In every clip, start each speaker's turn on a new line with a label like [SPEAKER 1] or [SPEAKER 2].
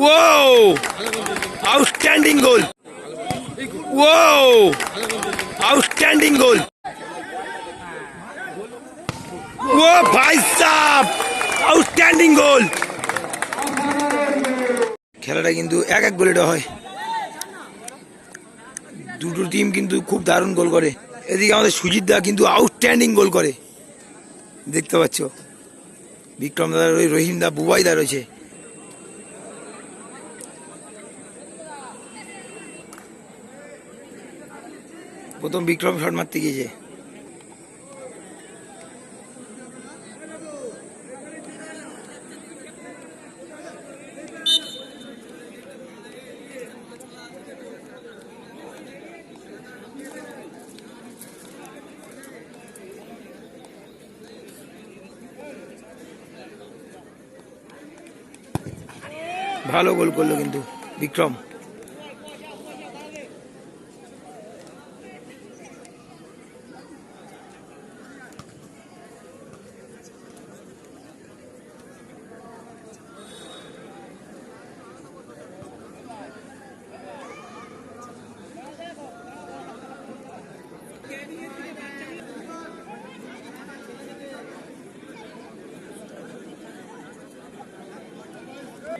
[SPEAKER 1] Whoa! Outstanding goal. Whoa! Outstanding goal. Whoa, সাহ outstanding goal খেলাটা কিন্তু এক এক গোলেটা হয় দুটো টিম কিন্তু খুব দারুণ গোল করে এদিকে আমাদের সুজিত দা কিন্তু আউটস্ট্যান্ডিং গোল করে দেখতে পাচ্ছ বিক্রম দা ওই রহিম দা বুবাই রয়েছে প্রথম বিক্রম শট মারতে গিয়েছে। ভালো গোল করল কিন্তু বিক্রম।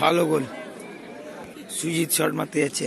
[SPEAKER 1] ভালো গোল। সুজিত শট মারতে যাচ্ছে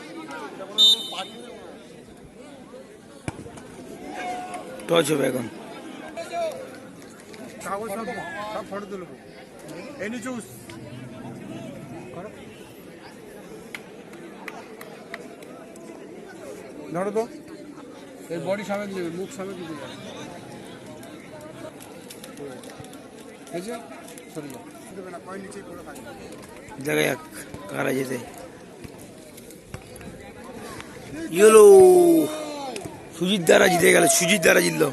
[SPEAKER 1] টচ হবে এখন
[SPEAKER 2] ধরো তো এই বডি সামনে দেবে মুখ সামনে দিতে যাবে হয়েছে সরে
[SPEAKER 1] দেখা যাক কারা যেতে ইয়েলো সুজিত দ্বারা জিতে গেল সুজিত দ্বারা জিতলো